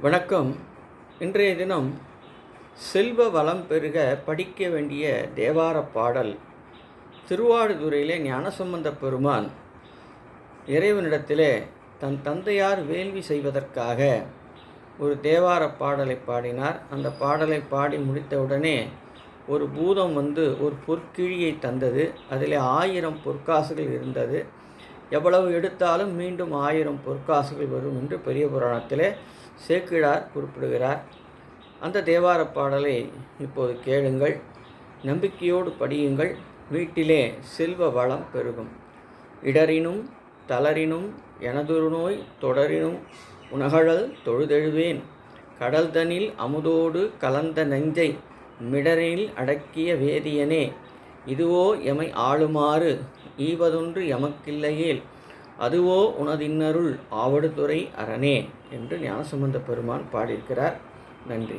வணக்கம். இன்றைய தினம் செல்வ வளம் பெருக படிக்க வேண்டிய தேவார பாடல் திருவாடுதுறையிலே ஞானசம்பந்த பெருமான் இறைவனிடத்திலே தன் தந்தையார் வேள்வி செய்வதற்காக ஒரு தேவார பாடலை பாடினார். அந்த பாடலை பாடி முடித்தவுடனே ஒரு பூதம் வந்து ஒரு பொற்கிழியை தந்தது. அதில் ஆயிரம் பொற்காசுகள் இருந்தது. எவ்வளவு எடுத்தாலும் மீண்டும் ஆயிரம் பொற்காசுகள் வரும் என்று பெரிய புராணத்திலே சேக்கிழார் குறிப்பிடுகிறார். அந்த தேவார பாடலை இப்போது கேளுங்கள். நம்பிக்கையோடு படியுங்கள். வீட்டிலே செல்வ வளம் பெருகும். இடரினும் தளரினும் எனதொரு நோய் தொடரினும் உணகழல் தொழுதெழுவேன். கடல்தனில் அமுதோடு கலந்த நெஞ்சை மிடரில் அடக்கிய வேதியனே இதுவோ எமை ஆளுமாறு ஈவதொன்று எமக்கில்லையேல் அதுவோ உனதின்னருள் ஆவடுதுறை அரணே என்று ஞானசம்பந்த பெருமான் பாடியிருக்கிறார். நன்றி.